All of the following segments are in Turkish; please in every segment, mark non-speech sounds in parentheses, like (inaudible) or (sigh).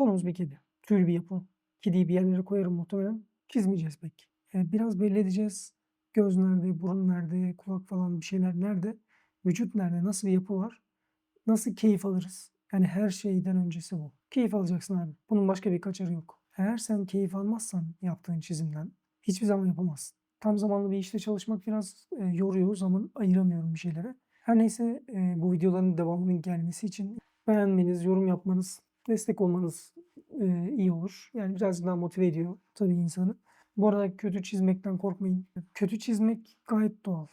Konumuz bir kedi. Tüylü bir yapı. Kediyi bir yerlere koyarım muhtemelen. Çizmeyeceğiz pek. Eee, biraz belli edeceğiz. Göz nerede, burun nerede, kulak falan bir şeyler nerede, vücut nerede, nasıl bir yapı var, nasıl keyif alırız? Yani her şeyden öncesi bu. Keyif alacaksın abi. Bunun başka bir kaçarı yok. Eğer sen keyif almazsan yaptığın çizimden hiçbir zaman yapamazsın. Tam zamanlı bir işte çalışmak biraz, eee, yoruyor. Zaman ayıramıyorum bir şeylere. Her neyse, eee, bu videoların devamının gelmesi için beğenmeniz, yorum yapmanız, destek olmanız, eee, iyi olur. Yani birazcık daha motive ediyor tabii insanı. Bu arada kötü çizmekten korkmayın. Kötü çizmek gayet doğal.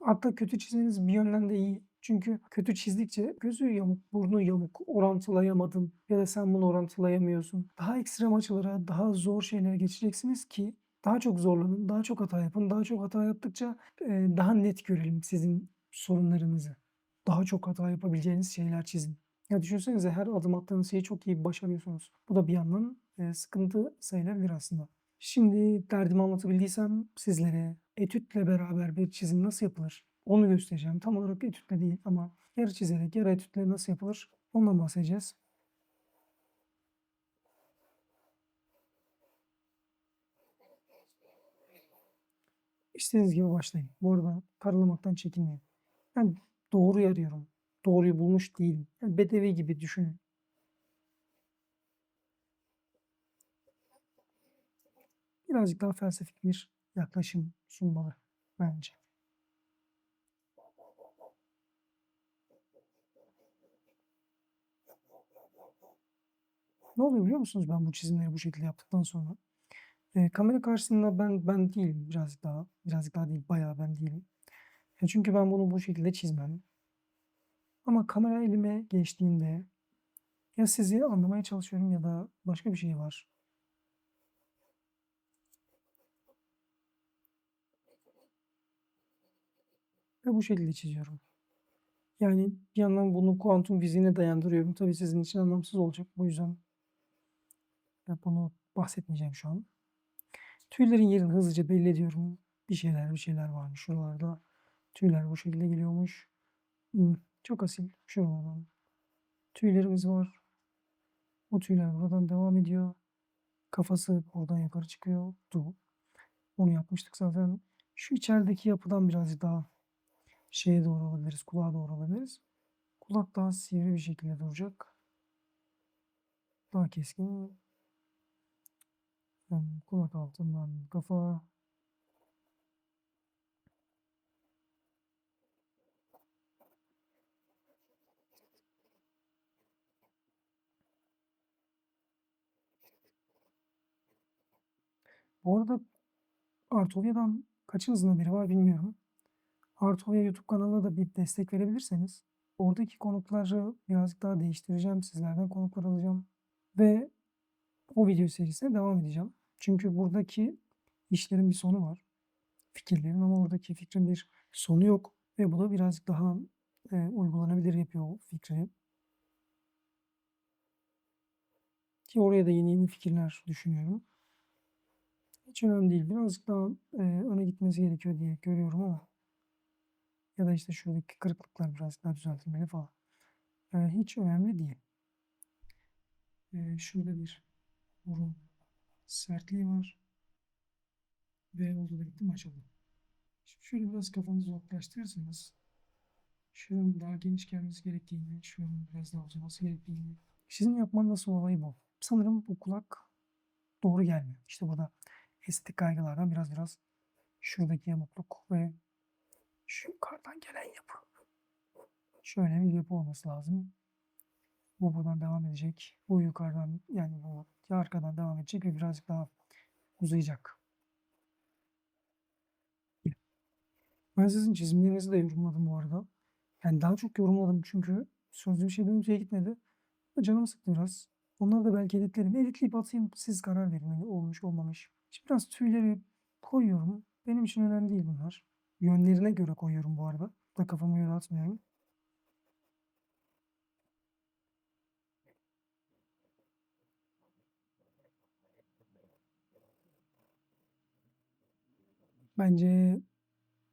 Hatta kötü çizmeniz bir yönden de iyi. Çünkü kötü çizdikçe gözü yamuk, burnu yamuk, orantılayamadın ya da sen bunu orantılayamıyorsun. Daha ekstrem açılara, daha zor şeylere geçeceksiniz ki daha çok zorlanın, daha çok hata yapın. Daha çok hata yaptıkça, eee, daha net görelim sizin sorunlarınızı. Daha çok hata yapabileceğiniz şeyler çizin. Ya düşünsenize her adım attığınız şeyi çok iyi başarıyorsunuz. Bu da bir yandan, eee, sıkıntı sayılabilir aslında. Şimdi derdimi anlatabildiysem sizlere etütle beraber bir çizim nasıl yapılır onu göstereceğim. Tam olarak etütle değil ama yarı çizerek, yarı etütle nasıl yapılır ondan bahsedeceğiz. İstediğiniz gibi başlayın. Bu arada karalamaktan çekinmeyin. Ben doğruyu arıyorum. Doğruyu bulmuş değilim. Yani bedevi gibi düşünün. Birazcık daha felsefik bir yaklaşım sunmalı bence. Ne oluyor biliyor musunuz ben bu çizimleri bu şekilde yaptıktan sonra? Eee, kamera karşısında ben ben değilim birazcık daha. Birazcık daha değil, bayağı ben değilim. Ya, çünkü ben bunu bu şekilde çizmem. Ama kamera elime geçtiğinde ya sizi anlamaya çalışıyorum ya da başka bir şey var. Ve bu şekilde çiziyorum. Yani bir yandan bunu kuantum fiziğine dayandırıyorum. Tabii sizin için anlamsız olacak. Bu yüzden ya bunu bahsetmeyeceğim şu an. Tüylerin yerini hızlıca belli ediyorum. Bir şeyler bir şeyler varmış şuralarda. Tüyler bu şekilde geliyormuş. Hımm, çok asil şuralardan. Tüylerimiz var. O tüyler buradan devam ediyor. Kafası buradan yukarı çıkıyordu. Onu yapmıştık zaten. Şu içerideki yapıdan birazcık daha şeye doğru alabiliriz, kulağa doğru alabiliriz. Kulak daha sivri bir şekilde duracak. Daha keskin. Hımm, kulak altından kafa. Bu arada Artovya'dan kaçınızın haberi var bilmiyorum. Artovya YouTube kanalına da bir destek verebilirseniz oradaki konukları birazcık daha değiştireceğim. Sizlerden konuklar alacağım ve o video serisine devam edeceğim. Çünkü buradaki işlerin bir sonu var. Fikirlerin ama oradaki fikrin bir sonu yok ve bu da birazcık daha, eee, uygulanabilir yapıyor o fikri. Ki oraya da yeni yeni fikirler düşünüyorum. Hiç önemli değil. Birazcık daha, eee, öne gitmesi gerekiyor diye görüyorum ama ya da, işte, şuradaki kırıklıklar birazcık daha düzeltilmeli falan. Eee, hiç önemli değil. Eee, şurada bir burun sertliği var. Ve oldu da gitti maşallah. Şimdi şöyle biraz kafanızı uzaklaştırırsanız şuranın daha geniş gelmesi gerektiğini, şuranın biraz daha uzaması gerektiğini çizim yapmanın asıl olayı bu. Sanırım bu kulak doğru gelmiyor. İşte burada estetik kaygılardan biraz biraz şuradaki yamukluk ve şu yukarıdan gelen yapı. Şöyle bir yapı olması lazım. Bu buradan devam edecek. Bu yukarıdan yani bu arkadan devam edecek ve birazcık daha uzayacak. Ben sizin çizimlerinizi de yorumladım bu arada. Yani daha çok yorumladım çünkü sözlü bir şey dönüntüye gitmedi. Canımı sıktı biraz. Onları da belki editlerim. Editleyip atayım siz karar verin hani olmuş olmamış. Şimdi biraz tüyleri koyuyorum. Benim için önemli değil bunlar. Yönlerine göre koyuyorum bu arada. Da kafama göre atmıyorum. Bence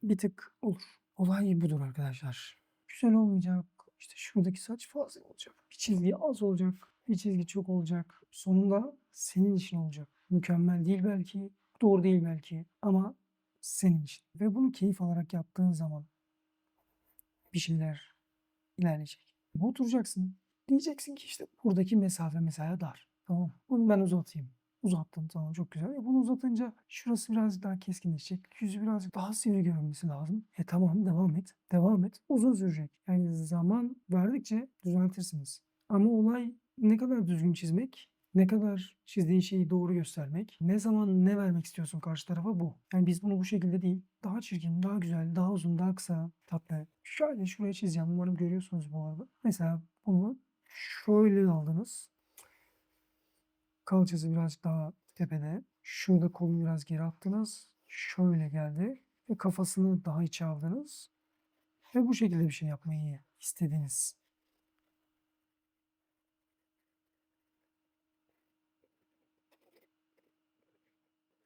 bir tık olur. Olay budur arkadaşlar. Güzel olmayacak, İşte şuradaki saç fazla olacak. Bir çizgi az olacak. Bir çizgi çok olacak. Sonunda senin işin olacak. Mükemmel değil belki. Doğru değil belki. Ama senin işin. Ve bunu keyif alarak yaptığın zaman bir şeyler ilerleyecek. Oturacaksın. Diyeceksin ki işte buradaki mesafe mesela dar. Tamam. Bunu ben uzatayım. Uzattın tamam çok güzel. E bunu uzatınca şurası birazcık daha keskinleşecek. Yüzü birazcık daha sivri görünmesi lazım. E tamam devam et. Devam et. Uzun sürecek. Yani zaman verdikçe düzeltirsiniz. Ama olay ne kadar düzgün çizmek, ne kadar çizdiğin şeyi doğru göstermek, ne zaman ne vermek istiyorsun karşı tarafa bu. Yani biz bunu bu şekilde değil, daha çirkin, daha güzel, daha uzun, daha kısa, tatlı. Şöyle şuraya çizeceğim. Umarım görüyorsunuz bu arada. Mesela bunu şöyle aldınız. Kalçası birazcık daha tepede. Şurada kolunu biraz geri attınız. Şöyle geldi. Ve kafasını daha içe aldınız. Ve bu şekilde bir şey yapmayı istediniz.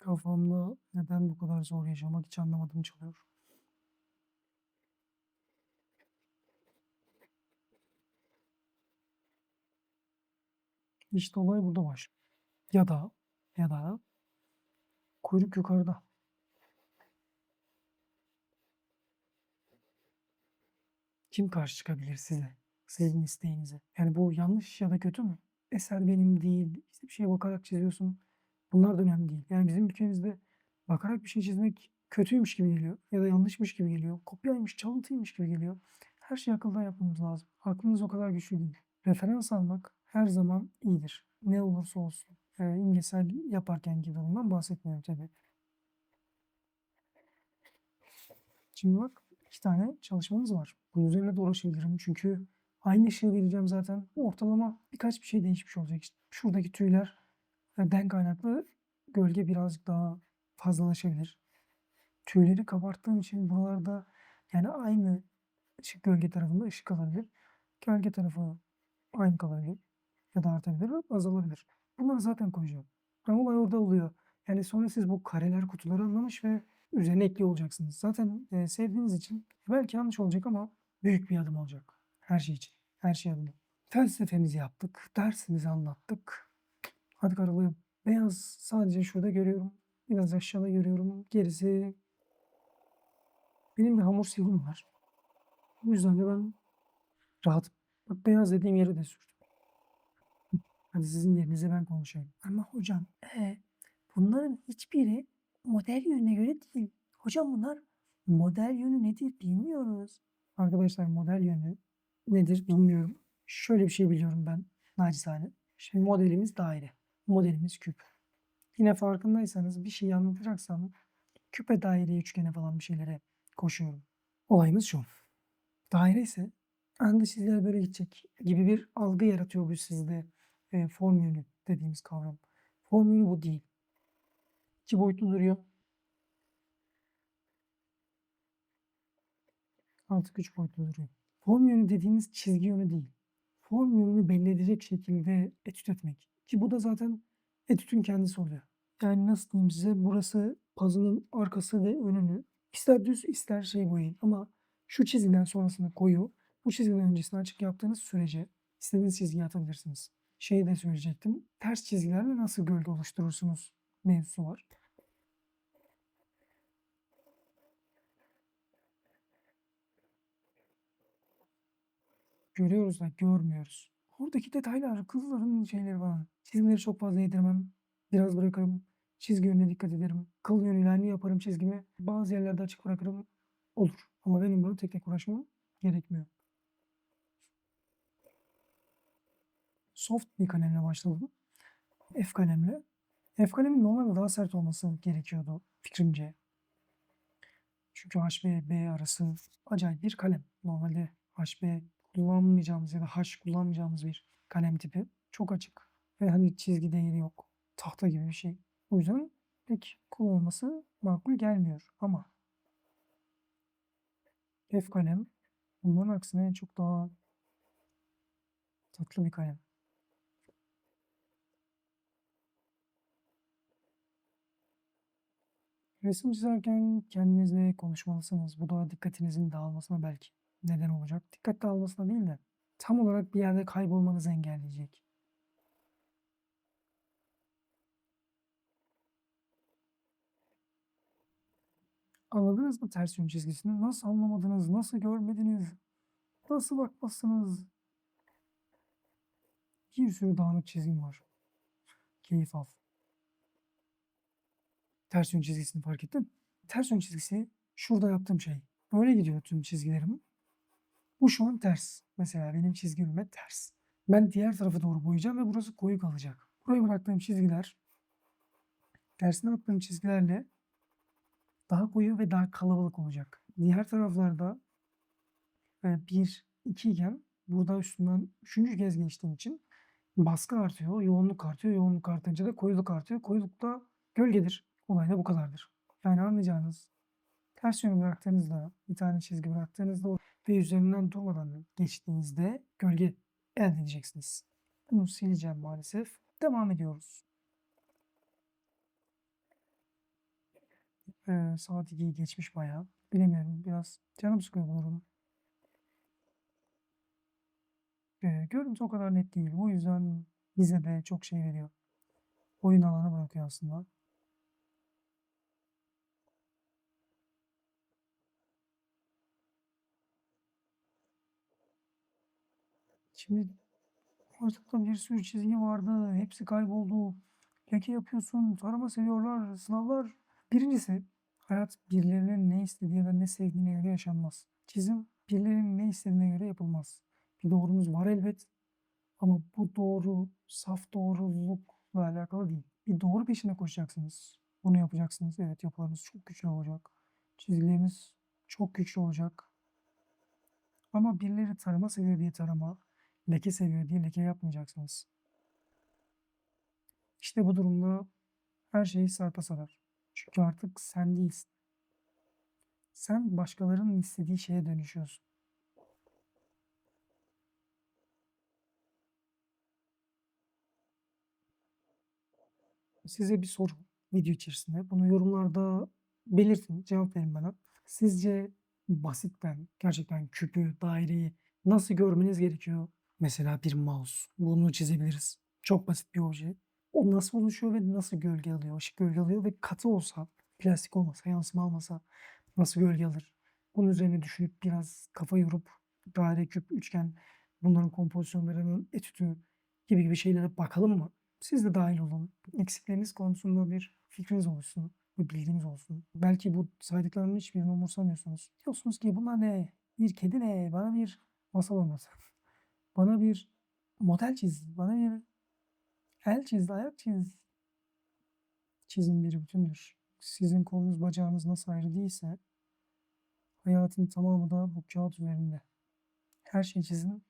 Kafamda neden bu kadar zor yaşamak hiç anlamadım çalıyor. İşte olay burada başlıyor. Ya da ya da kuyruk yukarıda. Kim karşı çıkabilir size? Sizin isteğinize. Yani bu yanlış ya da kötü mü? Eser benim değil. İşte bir şeye bakarak çiziyorsun. Bunlar da önemli değil. Yani bizim ülkemizde bakarak bir şey çizmek kötüymüş gibi geliyor. Ya da yanlışmış gibi geliyor. Kopyaymış, çalıntıymış gibi geliyor. Her şeyi akıldan yapmamız lazım. Aklımız o kadar güçlü değil. Referans almak her zaman iyidir. Ne olursa olsun. Ee, imgesel yaparkenki durumdan bahsetmiyorum tabii. Şimdi bak iki tane çalışmamız var. Bunun üzerine de uğraşabilirim. Çünkü aynı ışığı vereceğim zaten. Ortalama birkaç bir şey değişmiş olacak. İşte şuradaki tüyler e, den kaynaklı gölge birazcık daha fazlalaşabilir. Tüyleri kabarttığım için buralarda yani aynı ışık gölge tarafında ışık kalabilir. Gölge tarafı aynı kalabilir. Ya da artabilir, azalabilir. Bunları zaten koyacağım. Ama olay orada oluyor. Yani sonra siz bu kareler, kutuları anlamış ve üzerine ekliyor olacaksınız. Zaten e, sevdiğiniz için belki yanlış olacak ama büyük bir adım olacak. Her şey için. Her şey adına. Felsefemizi yaptık. Dersimizi anlattık. Hadi karalayalım. Beyaz sadece şurada görüyorum. Biraz aşağıda görüyorum. Gerisi benim bir hamur silgim var. O yüzden de ben rahatım. Bak beyaz dediğim yere de sürdüm. (laughs) Hadi sizin yerinize ben konuşayım. Ama hocam e, bunların hiçbiri model yönüne göre değil. Hocam bunlar model yönü nedir bilmiyoruz. Arkadaşlar model yönü nedir bilmiyorum. Şöyle bir şey biliyorum ben nacizane. Şimdi modelimiz daire. Modelimiz küp. Yine farkındaysanız bir şey anlatacaksam küpe daire üçgene falan bir şeylere koşuyorum. Olayımız şu. Daire ise anda çizgiler böyle gidecek gibi bir algı yaratıyor bu sizde e, form dediğimiz kavram. Form bu değil. İki boyutlu duruyor. Artık üç boyutlu duruyor. Form yönü dediğimiz çizgi yönü değil. Form yönünü belli edecek şekilde etüt etmek. Ki bu da zaten etütün kendisi oluyor. Yani nasıl diyeyim size burası puzzle'ın arkası ve önünü ister düz ister şey boyayın ama şu çizgiden sonrasını koyu, bu çizgiden öncesini açık yaptığınız sürece istediğiniz çizgiyi atabilirsiniz. Şeyi de söyleyecektim. Ters çizgilerle nasıl gölge oluşturursunuz mevzusu var. Görüyoruz da görmüyoruz. Oradaki detaylar, kızların şeyleri falan. Çizgileri çok fazla yedirmem. Biraz bırakırım. Çizgi yönüne dikkat ederim. Kıl yönüyle aynı yaparım çizgimi. Bazı yerlerde açık bırakırım. Olur. Ama benim bunu tek tek uğraşmam gerekmiyor. Soft bir kalemle başladım. F kalemle. F kalemin normalde daha sert olması gerekiyordu fikrimce. Çünkü HB, B arası acayip bir kalem. Normalde HB kullanmayacağımız ya da H kullanmayacağımız bir kalem tipi. Çok açık. Ve hani çizgi değeri yok. Tahta gibi bir şey. O yüzden pek kullanılması makul gelmiyor. Ama F kalem bunların aksine çok daha tatlı bir kalem. Resim çizerken kendinizle konuşmalısınız. Bu da dikkatinizin dağılmasına belki neden olacak. Dikkat dağılmasına değil de tam olarak bir yerde kaybolmanızı engelleyecek. Anladınız mı ters yön çizgisini? Nasıl anlamadınız? Nasıl görmediniz? Nasıl bakmazsınız? Bir sürü dağınık çizgim var. Keyif al. Ters yön çizgisini fark ettin. Ters yön çizgisi şurada yaptığım şey. Böyle gidiyor tüm çizgilerim. Bu şu an ters. Mesela benim çizgi yönüme ters. Ben diğer tarafa doğru boyayacağım ve burası koyu kalacak. Buraya bıraktığım çizgiler tersine attığım çizgilerle daha koyu ve daha kalabalık olacak. Diğer taraflarda 1, 2 iken burada üstünden üçüncü kez geçtiğim için baskı artıyor, yoğunluk artıyor. Yoğunluk artınca da koyuluk artıyor. Koyuluk da gölgedir. Olay da bu kadardır. Yani anlayacağınız ters yönü bıraktığınızda, bir tane çizgi bıraktığınızda ve üzerinden durmadan geçtiğinizde gölge elde edeceksiniz. Bunu sileceğim maalesef. Devam ediyoruz. Ee, saat 2'yi geçmiş bayağı. Bilemiyorum. Biraz canım sıkıyor bu durum. Ee, görüntü o kadar net değil. O yüzden bize de çok şey veriyor. Oyun alanı bırakıyor aslında. Şimdi ortada bir sürü çizgi vardı. Hepsi kayboldu. Leke yapıyorsun. Tarama seviyorlar. Sınavlar. Birincisi hayat birilerinin ne istediği da ne sevdiğine göre yaşanmaz. Çizim birilerinin ne istediğine göre yapılmaz. Bir doğrumuz var elbet. Ama bu doğru saf doğrulukla alakalı değil. Bir doğru peşine koşacaksınız. Bunu yapacaksınız. Evet yapılarınız çok güçlü olacak. Çizgileriniz çok güçlü olacak. Ama birileri tarama seviyor diye tarama, leke seviyor diye leke yapmayacaksınız. İşte bu durumda her şeyi sarpa sarar. Çünkü artık sen değilsin. Sen başkalarının istediği şeye dönüşüyorsun. Size bir soru video içerisinde. Bunu yorumlarda belirtin, cevap verin bana. Sizce basitten, gerçekten küpü, daireyi nasıl görmeniz gerekiyor? Mesela bir mouse. Bunu çizebiliriz. Çok basit bir obje. O nasıl oluşuyor ve nasıl gölge alıyor? Işık gölge alıyor ve katı olsa, plastik olmasa, yansıma almasa nasıl gölge alır? Bunun üzerine düşünüp biraz kafa yorup daire, küp, üçgen bunların kompozisyonlarının etütü gibi gibi şeylere bakalım mı? Siz de dahil olun. Eksikleriniz konusunda bir fikriniz olsun, bir bilginiz olsun. Belki bu saydıklarımın hiçbirini umursamıyorsunuz. Diyorsunuz ki bunlar ne? Bir kedi ne? Bana bir masal anlat. (laughs) Bana bir model çiz. Bana bir el çiz, ayak çiz. Çizim bir bütündür. Sizin kolunuz bacağınız nasıl ayrı değilse hayatın tamamı da bu kağıt üzerinde. Her şeyi çizin.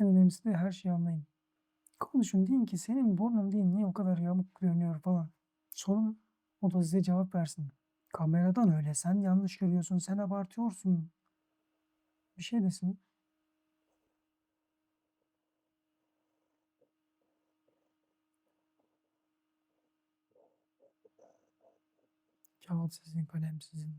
En önemlisi de her şeyi anlayın. Konuşun deyin ki senin burnun değil niye o kadar yamuk görünüyor falan. Sorun o da size cevap versin. Kameradan öyle sen yanlış görüyorsun sen abartıyorsun. Bir şey desin. Kağıt sizin, kalem sizin.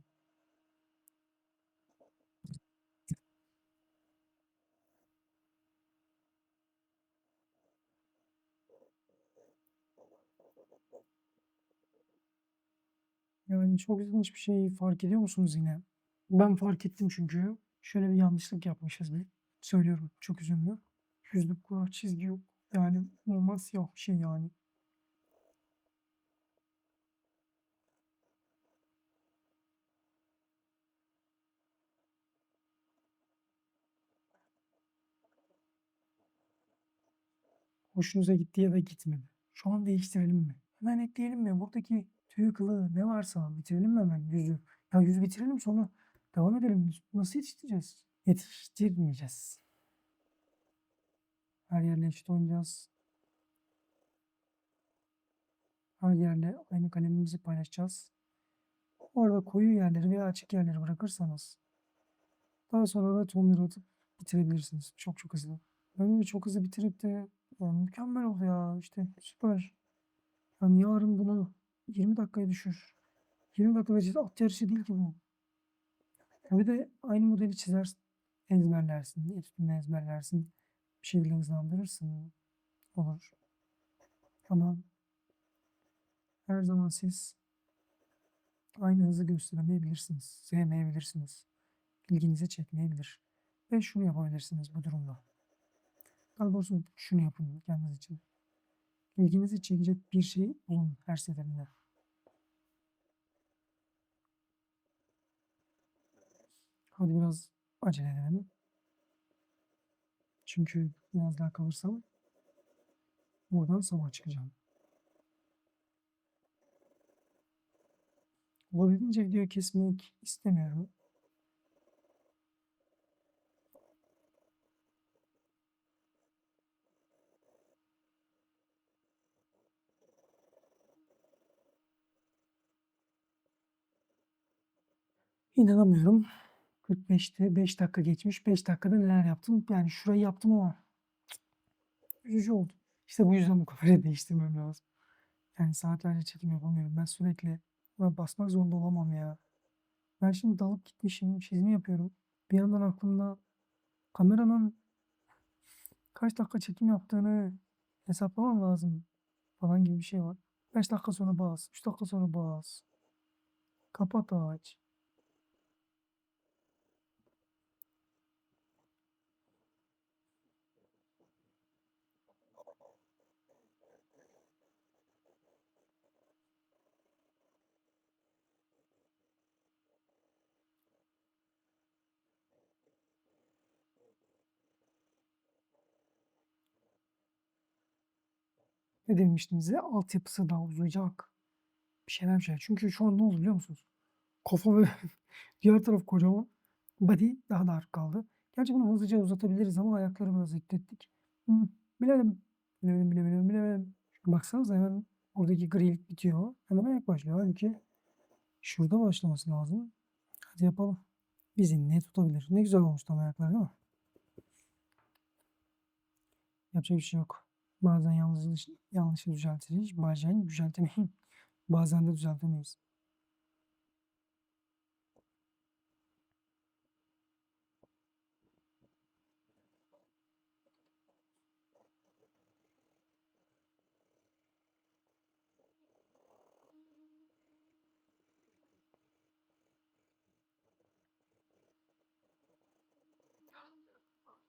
Yani çok ilginç bir şey fark ediyor musunuz yine? Ben fark ettim çünkü. Şöyle bir yanlışlık yapmışız bir. Söylüyorum çok üzümlü. Yüzlük kurar çizgi yok. Yani normal siyah bir şey yani. Hoşunuza gitti ya da gitmedi. Şu an değiştirelim mi? Hemen ekleyelim mi? Buradaki tüy kılı ne varsa bitirelim mi hemen yüzü? Ya yüzü bitirelim sonra devam edelim. Nasıl yetiştireceğiz? Yetiştirmeyeceğiz. Her yerle eşit oynayacağız. Her yerle aynı kalemimizi paylaşacağız. Orada koyu yerleri veya açık yerleri bırakırsanız daha sonra da tonları atıp bitirebilirsiniz. Çok çok hızlı. Ben öyle çok hızlı bitirip de ya mükemmel oldu ya işte süper. Yani yarın bunu 20 dakikaya düşür. 20 dakikada çiz. At yarışı değil ki bu. Ya bir de aynı modeli çizersin. ezberlersin, etütünü ezberlersin, bir şekilde hızlandırırsın. Olur. Ama her zaman siz aynı hızı gösteremeyebilirsiniz, sevmeyebilirsiniz, ilginizi çekmeyebilir ve şunu yapabilirsiniz bu durumda. Daha doğrusu şunu yapın kendiniz için. İlginizi çekecek bir şey bulun her seferinde. Hadi biraz acele edelim. Çünkü biraz daha kalırsam buradan sabah çıkacağım. Olabildiğince videoyu kesmek istemiyorum. İnanamıyorum. 45'te 5 dakika geçmiş. 5 dakikada neler yaptım? Yani şurayı yaptım ama üzücü oldu. İşte bu yüzden bu kamerayı (laughs) değiştirmem lazım. Yani saatlerce çekim yapamıyorum. Ben sürekli buna basmak zorunda olamam ya. Ben şimdi dalıp gitmişim, çizim yapıyorum. Bir yandan aklımda kameranın kaç dakika çekim yaptığını hesaplamam lazım falan gibi bir şey var. 5 dakika sonra bas, 3 dakika sonra bas. Kapat aç. Ne demiştim size? Altyapısı daha uzayacak. Bir şeyler bir şeyler. Çünkü şu an ne oldu biliyor musunuz? Kafa ve (laughs) diğer taraf kocaman. Body daha dar kaldı. Gerçi bunu hızlıca uzatabiliriz ama ayakları biraz eklettik. Hmm, bilelim. Bilemedim, bilemedim, bilemedim. Baksanıza hemen oradaki grilik bitiyor. Hemen ayak başlıyor. Halbuki şurada başlaması lazım. Hadi yapalım. Bizi ne tutabilir? Ne güzel olmuş tam ayaklar değil mi? Yapacak bir şey yok. Bazen yanlış, yanlışı düzeltiriz. Bazen düzeltemeyiz. (laughs) Bazen de düzeltemeyiz.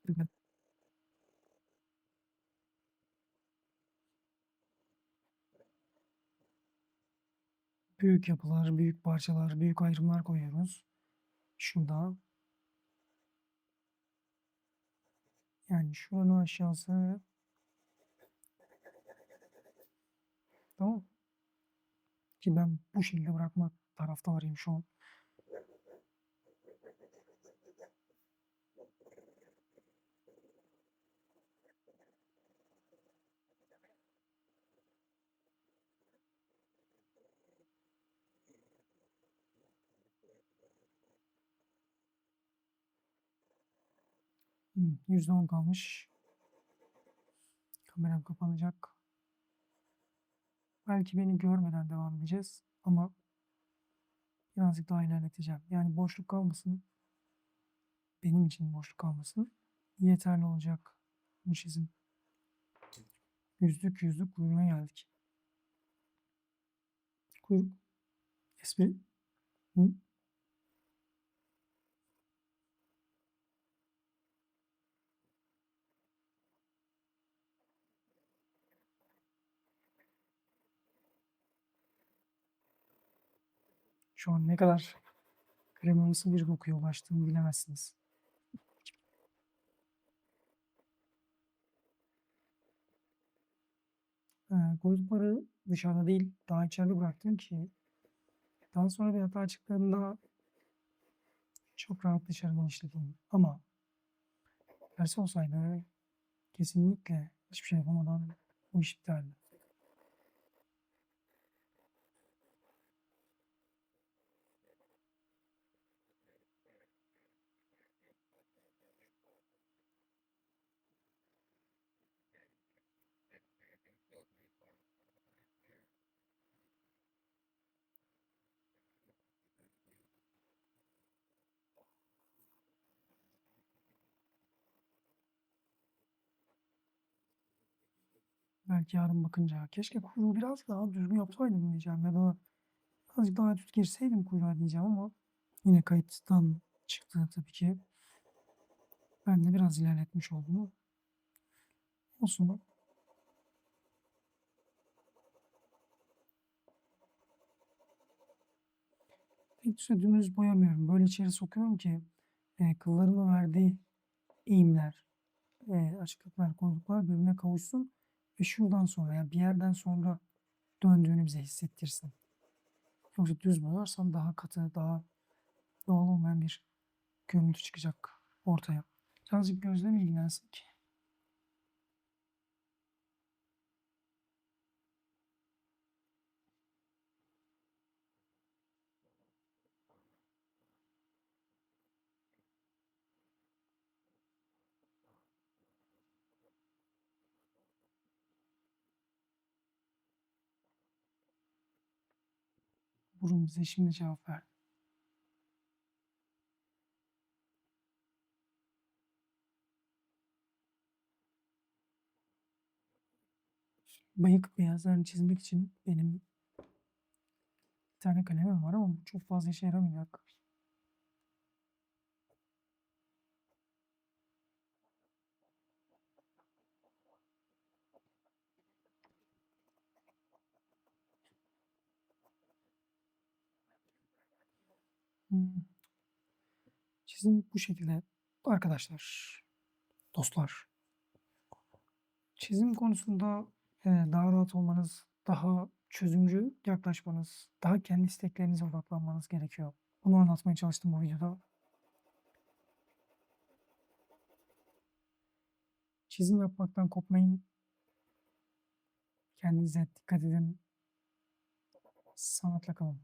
Evet. Büyük yapılar, büyük parçalar, büyük ayrımlar koyuyoruz. Şurada. Yani şuranın aşağısı. Tamam. Ki ben bu şekilde bırakmak taraftarıyım şu an. Hmm, %10 kalmış. Kameram kapanacak. Belki beni görmeden devam edeceğiz ama birazcık daha ilerleteceğim. Yani boşluk kalmasın. Benim için boşluk kalmasın. Yeterli olacak bu çizim. Yüzlük yüzlük kuyruğuna geldik. Kuyruk. Espri. Hı? Şu an ne kadar kremamsı bir kokuya ulaştığımı bilemezsiniz. Ee, dışarıda değil, daha içeride bıraktım ki daha sonra bir hata çıktığında çok rahat dışarıdan işledim. Ama tersi olsaydı kesinlikle hiçbir şey yapamadan bu iş biterdi. Belki yarın bakınca keşke kuyruğu biraz daha düzgün yapsaydım diyeceğim ya da azıcık daha düz girseydim kuyruğa diyeceğim ama yine kayıttan çıktı tabii ki. Ben de biraz ilerletmiş oldum. Olsun. Pek dümdüz boyamıyorum. Böyle içeri sokuyorum ki e, kıllarıma verdiği eğimler, e, açıklıklar, koyuluklar birbirine kavuşsun ve şuradan sonra yani bir yerden sonra döndüğünü bize hissettirsin. Yoksa düz boyarsam daha katı, daha doğal olmayan bir görüntü çıkacak ortaya. Birazcık gözle mi ilgilensek? Burun bize şimdi cevap verdi. Bıyık beyazlarını çizmek için benim bir tane kalemim var ama çok fazla işe yaramayacak. Çizim bu şekilde arkadaşlar, dostlar. Çizim konusunda e, daha rahat olmanız, daha çözümcü yaklaşmanız, daha kendi isteklerinize odaklanmanız gerekiyor. Bunu anlatmaya çalıştım bu videoda. Çizim yapmaktan kopmayın. Kendinize dikkat edin. Sanatla kalın.